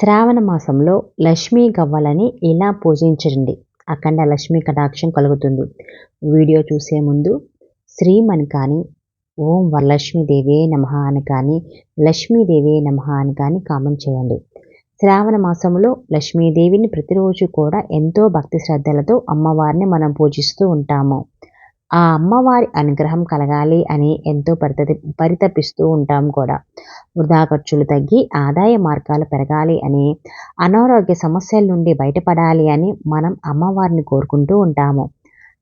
శ్రావణ మాసంలో లక్ష్మీ గవ్వలని ఇలా పూజించండి? అఖండ లక్ష్మీ కటాక్షం కలుగుతుంది. వీడియో చూసే ముందు శ్రీమని కానీ ఓం వరలక్ష్మీదేవే నమ అని కానీ లక్ష్మీదేవే నమ అని కానీ కామెంట్ చేయండి. శ్రావణ మాసంలో లక్ష్మీదేవిని ప్రతిరోజు కూడా ఎంతో భక్తి శ్రద్ధలతో అమ్మవారిని మనం పూజిస్తూ ఉంటాము. ఆ అమ్మవారి అనుగ్రహం కలగాలి అని ఎంతో పరిత పరితపిస్తూ ఉంటాం కూడా. వృధా ఖర్చులు తగ్గి ఆదాయ మార్గాలు పెరగాలి అని అనారోగ్య సమస్యల నుండి బయటపడాలి అని మనం అమ్మవారిని కోరుకుంటూ ఉంటాము.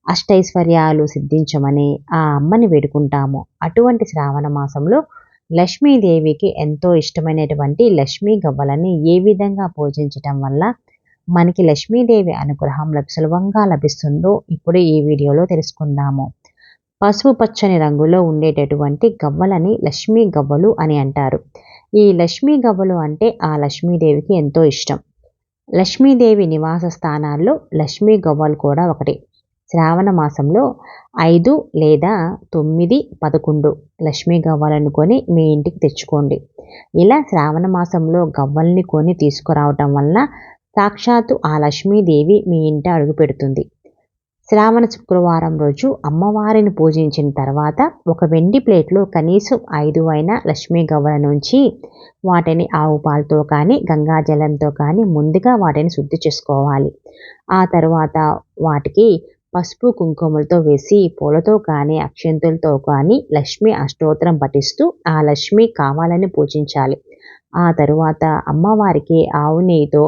అష్టైశ్వర్యాలు సిద్ధించమని ఆ అమ్మని వేడుకుంటాము. అటువంటి శ్రావణ మాసంలో లక్ష్మీదేవికి ఎంతో ఇష్టమైనటువంటి లక్ష్మీ గవ్వలని ఏ విధంగా పూజించటం వల్ల మనకి లక్ష్మీదేవి అనుగ్రహం సులభంగా లభిస్తుందో ఇప్పుడు ఈ వీడియోలో తెలుసుకుందాము. పసుపు పచ్చని రంగులో ఉండేటటువంటి గవ్వలని లక్ష్మీ గవ్వలు అని అంటారు. ఈ లక్ష్మీ గవ్వలు అంటే ఆ లక్ష్మీదేవికి ఎంతో ఇష్టం. లక్ష్మీదేవి నివాస స్థానాల్లో లక్ష్మీ గవ్వలు కూడా ఒకటి. శ్రావణ మాసంలో ఐదు లేదా తొమ్మిది పదకొండు లక్ష్మీ గవ్వలను కొని మీ ఇంటికి తెచ్చుకోండి. ఇలా శ్రావణ మాసంలో గవ్వల్ని కొని తీసుకురావటం వల్ల సాక్షాత్తు ఆ లక్ష్మీదేవి మీ ఇంట అడుగుపెడుతుంది శ్రావణ శుక్రవారం రోజు అమ్మవారిని పూజించిన తర్వాత ఒక వెండి ప్లేట్లో కనీసం ఐదు అయిన లక్ష్మీ గవ్వల నుంచి వాటిని ఆవు పాలతో కానీ గంగాజలంతో కానీ ముందుగా వాటిని శుద్ధి చేసుకోవాలి. ఆ తర్వాత వాటికి పసుపు కుంకుమలతో వేసి పూలతో కానీ అక్షంతులతో కానీ లక్ష్మి అష్టోత్తరం పఠిస్తూ ఆ లక్ష్మి కావాలని పూజించాలి. ఆ తరువాత అమ్మవారికి ఆవు నెయ్యితో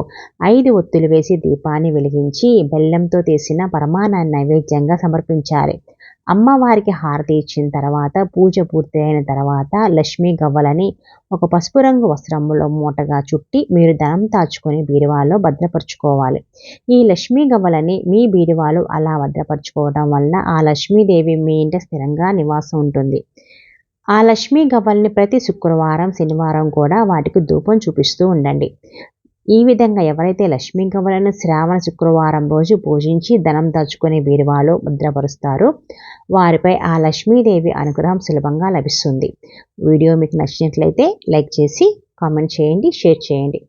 ఐదు ఒత్తులు వేసి దీపాన్ని వెలిగించి బెల్లంతో తీసిన పరమాణాన్ని నైవేద్యంగా సమర్పించాలి. అమ్మవారికి హారతి ఇచ్చిన తర్వాత పూజ పూర్తి అయిన తర్వాత లక్ష్మీ గవ్వలని ఒక పసుపు రంగు వస్త్రములో మూటగా చుట్టి మీరు ధనం దాచుకొని బీరువాలో భద్రపరుచుకోవాలి. ఈ లక్ష్మీ గవ్వలని మీ బీరువాలో అలా భద్రపరుచుకోవడం వల్ల ఆ లక్ష్మీదేవి మీ ఇంట స్థిరంగా నివాసం ఉంటుంది. ఆ లక్ష్మీ గవ్వల్ని ప్రతి శుక్రవారం శనివారం కూడా వాటికి ధూపం చూపిస్తూ ఉండండి. ఈ విధంగా ఎవరైతే లక్ష్మీ గవ్వలను శ్రావణ శుక్రవారం రోజు పూజించి ధనం దాచుకునే బీరువాలో భద్రపరుస్తారో వారిపై ఆ లక్ష్మీదేవి అనుగ్రహం సులభంగా లభిస్తుంది. వీడియో మీకు నచ్చినట్లయితే లైక్ చేసి కామెంట్ చేయండి షేర్ చేయండి.